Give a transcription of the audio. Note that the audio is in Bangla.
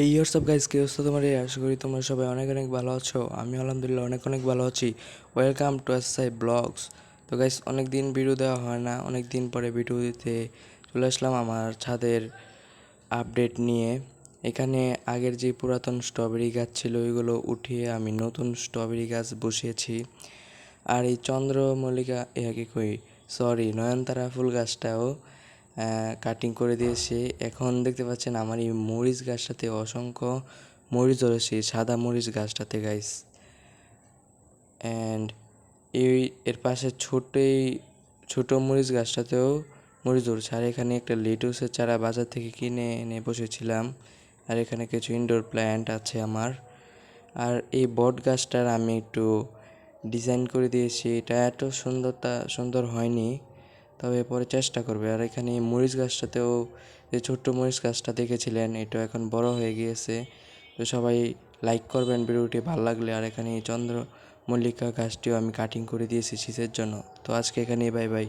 এই অফ গাইজ কি অবস্থা তোমার? এই আশা করি তোমরা সবাই অনেক অনেক ভালো আছো। আমি আলহামদুলিল্লাহ অনেক অনেক ভালো আছি। Welcome to S I blogs তো গাইজ অনেক দিন ভিডিও দেওয়া হয় না। অনেক দিন পরে ভিডিও দিতে চলে আসলাম আমার ছাদের আপডেট নিয়ে। এখানে আগের যে পুরাতন স্ট্রবেরি গাছ ছিল, ওইগুলো উঠিয়ে আমি নতুন স্ট্রবেরি গাছ বসিয়েছি। আর এই চন্দ্রমল্লিকা ইয়াকে কই? সরি নয়নতারা ফুল গাছটাও। কাটিং করে দিয়েছি এখন দেখতে পাচ্ছেন আমার এই মরিচ গাছটাতে অসংখ্য মরিচ ধরেছে সাদা মরিচ গাছটাতে গাইস অ্যান্ড এই এর পাশে ছোটই ছোটো মরিচ গাছটাতেও মরিচ ধরছে। আর এখানে একটা লেটুসের চারা বাজার থেকে কিনে এনে বসেছিলাম। আর এখানে কিছু ইনডোর প্ল্যান্ট আছে আমার। আর এই বট গাছটার আমি একটু ডিজাইন করে দিয়েছি। এটা এত সুন্দরতা, সুন্দর হয়নি। তবে পরে চেষ্টা করবে। আর এখানে মরিচ গাছটাতেও যে ছোট্ট মরিচ গাছটা দেখেছিলেন এটা এখন বড় হয়ে গিয়েছে। তো সবাই লাইক করবেন ভিডিওটি, ভালো লাগলে। আর এখানে চন্দ্রমল্লিকা চন্দ্র মল্লিকা গাছটিও আমি কাটিং করে দিয়েছি শীতের জন্য। তো আজকে এখানেই বাই বাই